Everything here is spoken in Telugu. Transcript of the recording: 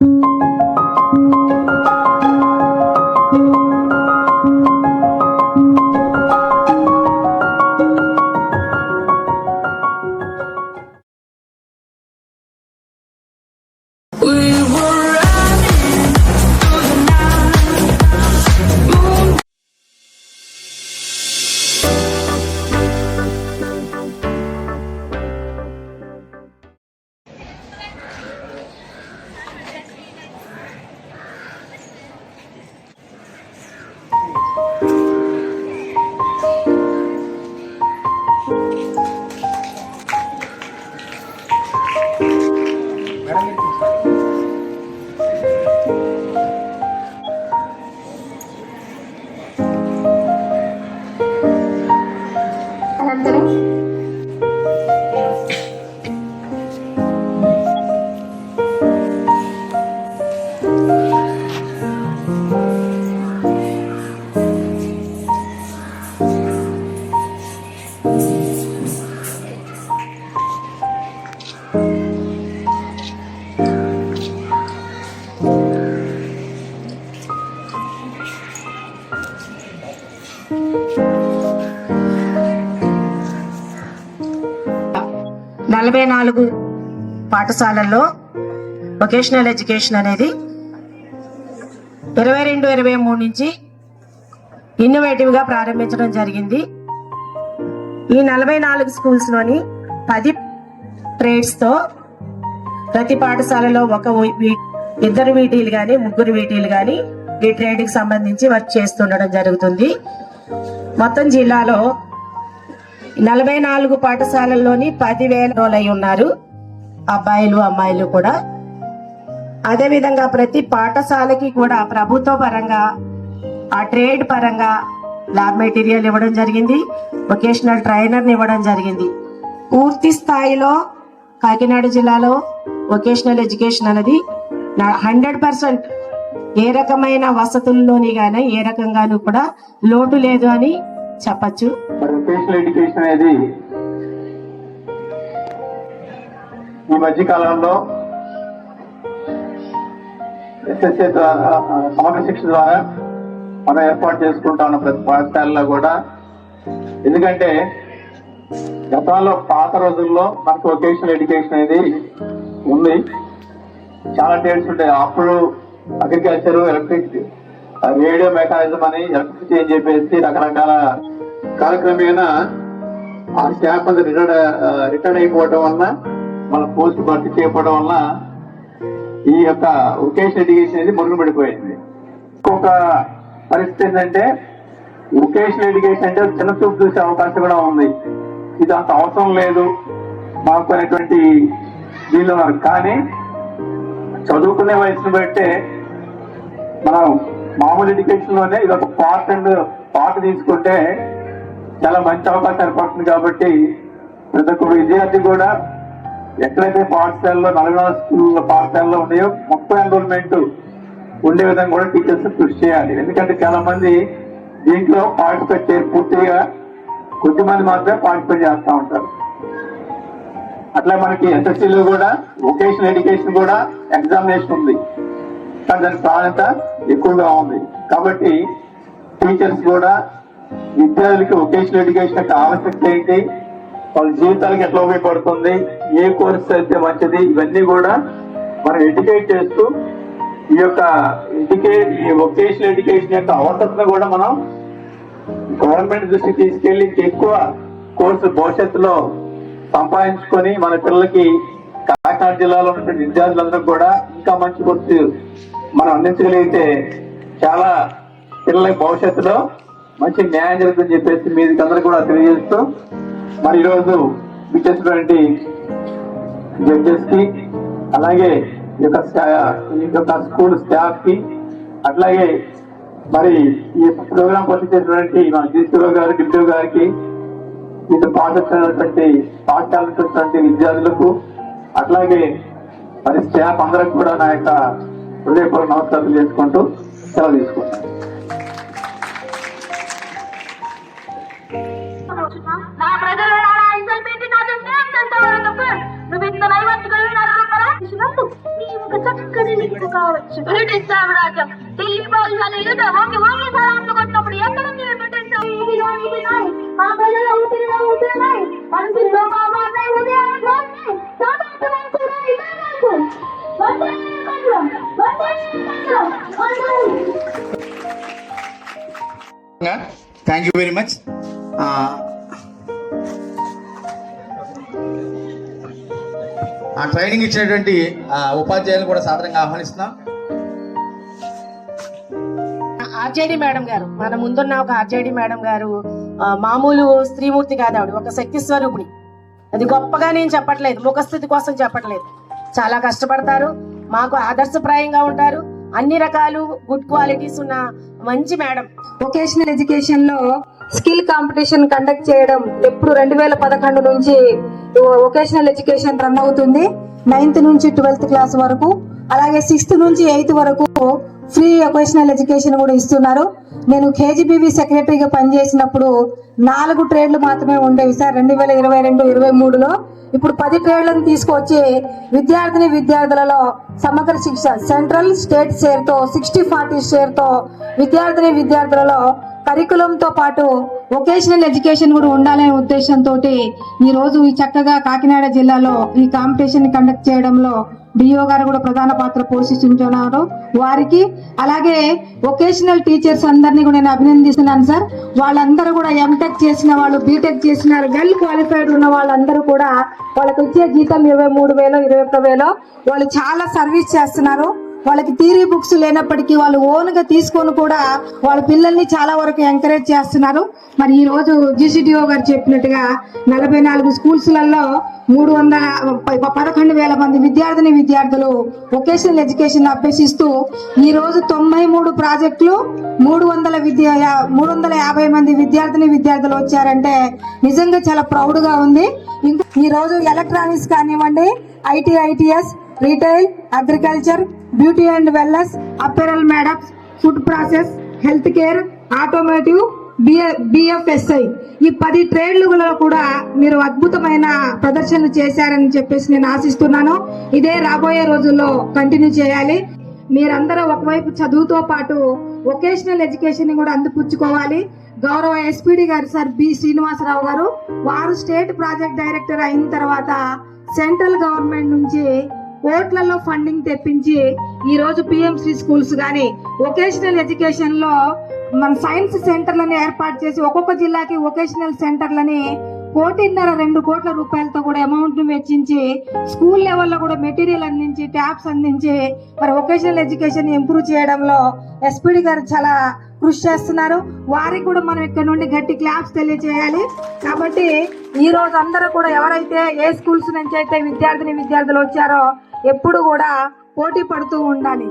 you నలభై నాలుగు పాఠశాలల్లో వొకేషనల్ ఎడ్యుకేషన్ అనేది ఇరవై రెండు ఇరవై మూడు నుంచి ఇన్నోవేటివ్గా ప్రారంభించడం జరిగింది. ఈ నలభై నాలుగు స్కూల్స్లోని పది ట్రేడ్స్తో ప్రతి పాఠశాలలో ఒక ఇద్దరు వీటీలు కానీ ముగ్గురు వీటీలు కానీ ఈ ట్రేడ్కి సంబంధించి వర్క్ చేస్తుండడం జరుగుతుంది. మొత్తం జిల్లాలో నలభై నాలుగు పాఠశాలల్లోని పదివేల రోలై ఉన్నారు. అబ్బాయిలు అమ్మాయిలు కూడా. అదేవిధంగా ప్రతి పాఠశాలకి కూడా ప్రభుత్వ పరంగా ఆ ట్రేడ్ పరంగా ల్యాబ్ మెటీరియల్ ఇవ్వడం జరిగింది. వొకేషనల్ ట్రైనర్ని ఇవ్వడం జరిగింది. పూర్తి స్థాయిలో కాకినాడ జిల్లాలో వొకేషనల్ ఎడ్యుకేషన్ అనేది హండ్రెడ్ పర్సెంట్ ఏ రకమైన వసతుల్లోని కానీ ఏ రకంగానూ కూడా లోటు లేదు అని చెప్పచ్చు. వొకేషనల్ ఎడ్యుకేషన్ అనేది ఈ మధ్య కాలంలో ఎస్ఎస్ఏ ద్వారా సమగ్ర శిక్ష ద్వారా మనం ఏర్పాటు చేసుకుంటా ఉన్న ప్రతి పాఠశాలలో కూడా. ఎందుకంటే గతంలో పాత రోజుల్లో మనకు వొకేషనల్ ఎడ్యుకేషన్ అనేది ఉంది. చాలా డేట్స్ ఉంటాయి. అప్పుడు అగ్రికల్చర్ ఎలక్ట్రిక్ రేడియో మెకానిజం అని ఎలక్ట్రిసిటీ అని చెప్పేసి రకరకాల కాలక్రమేణా ఆ స్టాఫ్ అంతా రిటైర్డ్ రిటైర్డ్ అయిపోవడం వలన మన పోస్ట్ భర్తీ చేయకపోవడం వలన ఈ యొక్క వొకేషనల్ ఎడ్యుకేషన్ అనేది మరుగుపడిపోయింది ఇంకొక పరిస్థితి ఏంటంటే వొకేషనల్ ఎడ్యుకేషన్ అంటే చిన్న చూపు చూసే అవకాశం కూడా ఉంది. ఇది అంత అవసరం లేదు మాకు అనేటువంటి దీనిలో కానీ చదువుకునే వయసును బట్టే మనం మామూలు ఎడ్యుకేషన్లోనే ఇది ఒక పార్ట్ అండ్ పార్ట్ తీసుకుంటే చాలా మంచి అవకాశం ఏర్పడుతుంది కాబట్టి ప్రతి ఒక్క విద్యార్థి కూడా ఎక్కడైతే పాఠశాలలో నలభై నాలుగు స్కూల్ పాఠశాలలో ఉన్నాయో మొత్తం ఎన్రోల్మెంట్ ఉండే విధంగా కూడా టీచర్స్ కృషి చేయాలి. ఎందుకంటే చాలా మంది దీంట్లో పార్టిసిపేట్ చేయరు పూర్తిగా కొద్దిమంది మాత్రమే పార్టిసిపేట్ చేస్తూ ఉంటారు. అట్లా మనకి ఎస్ఎస్సీలో కూడా వొకేషనల్ ఎడ్యుకేషన్ కూడా ఎగ్జామినేషన్ ఉంది. కానీ దాని ప్రాధాన్యత ఎక్కువగా ఉంది. కాబట్టి టీచర్స్ కూడా విద్యార్థులకి వొకేషనల్ ఎడ్యుకేషన్ యొక్క ఆవశ్యకత ఏంటి? వాళ్ళ జీవితాలకు ఎట్లా ఉపయోగపడుతుంది? ఏ కోర్స్ అయితే మంచిది? ఇవన్నీ కూడా మనం ఎడ్యుకేట్ చేస్తూ ఈ యొక్క ఎడ్యుకేట్ ఈ వొకేషనల్ ఎడ్యుకేషన్ యొక్క అవసరతను కూడా మనం గవర్నమెంట్ దృష్టికి తీసుకెళ్ళి ఎక్కువ కోర్సు భవిష్యత్తులో సంపాదించుకొని మన పిల్లలకి కాకినాడ జిల్లాలో ఉన్నటువంటి విద్యార్థులందరూ కూడా ఇంకా మంచి కోర్సు మనం అందించగలిగితే చాలా పిల్లలకి భవిష్యత్తులో మంచి న్యాయం జరుగుతుందని చెప్పేసి మీది అందరూ కూడా తెలియజేస్తూ మరి ఈరోజు విచ్చేసినటువంటి జడ్జెస్కి అలాగే ఈ యొక్క స్టా- ఈ యొక్క స్కూల్ స్టాఫ్కి అట్లాగే మరి ఈ ప్రోగ్రామ్ పరిచేసినటువంటి మన జీసీఓ గారు డిప్యూ గారికి ఇది పాఠశాలటువంటి పాఠశాలటువంటి విద్యార్థులకు అట్లాగే మరి స్టాఫ్ అందరికి కూడా నా యొక్క హృదయపూర్వక నమస్కారాలు చేసుకుంటూ సెలవు తీసుకుంటాను నా ప్రజలు నా ఆయుధం పెట్టి నా దృష్టి ఎంతవరకు నువ్వు ఇంత నైవంతులు నా రూపాయలు మార్చినప్పుడు నీవు ఒక చక్కని లింకు కావచ్చు. బ్రిటిష్ సామ్రాజ్యం ఢిల్లీ పాఠశాల ఎదుట వంగి వంగి సలాంలు కొట్టినప్పుడు ఎక్కడ నీవు బ్రిటిష్ ఇదిగో ఇది నాయ్. మా ప్రజల ఊపిరిలో ఊపిరినాయి మనసులో మా మాటై ఉదయాలు ఉన్నాయి స్వాతంత్రం కూడా ఇదే నాకు. థ్యాంక్ యూ వెరీ మచ్ ఆ ట్రైనింగ్ ఇచ్చినటువంటి ఆ, కూడా సాధారణంగా ఆహ్వానిస్తున్నాం. ఆర్జేడి మేడం గారు మన ముందున్న ఒక ఆర్జేడి మేడం గారు మామూలు స్త్రీమూర్తి కాదు ఆవిడ ఒక శక్తి స్వరూపిణి అది గొప్పగా నేను చెప్పట్లేదు ముఖస్థితి కోసం చెప్పట్లేదు. చాలా కష్టపడతారు. మాకు ఆదర్శప్రాయంగా ఉంటారు. అన్ని రకాలు గుడ్ క్వాలిటీస్ ఉన్న మంచి మేడం. వొకేషనల్ ఎడ్యుకేషన్లో స్కిల్ కాంపిటీషన్ కండక్ట్ చేయడం ఎప్పుడు రెండు వేల పదకొండు నుంచి వొకేషనల్ ఎడ్యుకేషన్ రన్ అవుతుంది. నైన్త్ నుంచి ట్వెల్త్ క్లాస్ వరకు అలాగే సిక్స్త్ నుంచి ఎయిత్ వరకు ఫ్రీ వొకేషనల్ ఎడ్యుకేషన్ కూడా ఇస్తున్నారు. నేను కేజీబీవీ సెక్రటరీగా పనిచేసినప్పుడు నాలుగు ట్రేడ్లు మాత్రమే ఉండేవి సార్. రెండు వేల ఇరవై రెండు ఇరవై మూడులో ఇప్పుడు పది ట్రేడ్లను తీసుకొచ్చి విద్యార్థిని విద్యార్థులలో సమగ్ర శిక్ష సెంట్రల్ స్టేట్ షేర్తో సిక్స్టీ ఫార్టీ షేర్తో విద్యార్థిని విద్యార్థులలో కరికులంతో పాటు వొకేషనల్ ఎడ్యుకేషన్ కూడా ఉండాలనే ఉద్దేశంతో ఈ రోజు ఈ చక్కగా కాకినాడ జిల్లాలో ఈ కాంపిటీషన్ కండక్ట్ చేయడంలో డిఓ గారు కూడా ప్రధాన పాత్ర పోషిస్తున్నారు వారికి అలాగే వొకేషనల్ టీచర్స్ అందరినీ కూడా నేను అభినందిస్తున్నాను సార్. వాళ్ళందరూ కూడా ఎంటెక్ చేసిన వాళ్ళు బీటెక్ చేసిన వెల్ క్వాలిఫైడ్ ఉన్న వాళ్ళందరూ కూడా వాళ్ళకి వచ్చే జీతం ఇరవై మూడు వేలు ఇరవై ఒక్క వేలు వాళ్ళు చాలా సర్వీస్ చేస్తున్నారు. వాళ్ళకి థీరీ బుక్స్ లేనప్పటికీ వాళ్ళు ఓన్గా తీసుకొని కూడా వాళ్ళ పిల్లల్ని చాలా వరకు ఎంకరేజ్ చేస్తున్నారు. మరి ఈ రోజు జీసీటీఓ గారు చెప్పినట్టుగా నలభై నాలుగు స్కూల్స్లలో మూడు వందల పదకొండు వేల మంది విద్యార్థిని విద్యార్థులు వొకేషనల్ ఎడ్యుకేషన్ అభ్యసిస్తూ ఈ రోజు తొంభై మూడు ప్రాజెక్టులు మూడు వందల విద్య మూడు వందల యాభై మంది విద్యార్థిని విద్యార్థులు వచ్చారంటే నిజంగా చాలా ప్రౌడ్గా ఉంది. ఇంకా ఈ రోజు ఎలక్ట్రానిక్స్ కానివ్వండి IT ITES retail agriculture beauty and wellness apparel made ups food process health care automotive BFSI. ఈ పది ట్రేడ్లలో కూడా మీరు అద్భుతమైన ప్రదర్శనలు చేశారని చెప్పేసి నేను ఆశిస్తున్నాను. ఇదే రాబోయే రోజుల్లో కంటిన్యూ చేయాలి. మీరందరూ ఒకవైపు చదువుతో పాటు వొకేషనల్ ఎడ్యుకేషన్ కూడా అందిపుచ్చుకోవాలి. గౌరవ ఎస్పీడి గారు సార్ బి శ్రీనివాసరావు గారు వారు స్టేట్ ప్రాజెక్ట్ డైరెక్టర్ అయిన తర్వాత సెంట్రల్ గవర్నమెంట్ నుంచి కోట్లలో ఫండింగ్ తెప్పించి ఈ రోజు పిఎంసి స్కూల్స్ కానీ వొకేషనల్ ఎడ్యుకేషన్లో మన సైన్స్ సెంటర్లను ఏర్పాటు చేసి ఒక్కొక్క జిల్లాకి వొకేషనల్ సెంటర్లని కోటిన్నర రెండు కోట్ల రూపాయలతో కూడా అమౌంట్ను వెచ్చించి స్కూల్ లెవెల్లో కూడా మెటీరియల్ అందించి ట్యాబ్స్ అందించి మరి వొకేషనల్ ఎడ్యుకేషన్ ఇంప్రూవ్ చేయడంలో ఎస్పీడి గారు చాలా కృషి చేస్తున్నారు. వారికి కూడా మనం ఇక్కడ నుండి గట్టి క్లాప్స్ తెలియజేయాలి కాబట్టి ఈ రోజు అందరూ కూడా ఎవరైతే ఏ స్కూల్స్ నుంచి అయితే విద్యార్థిని విద్యార్థులు వచ్చారో ఎప్పుడు కూడా పోటీ పడుతూ ఉండాలి.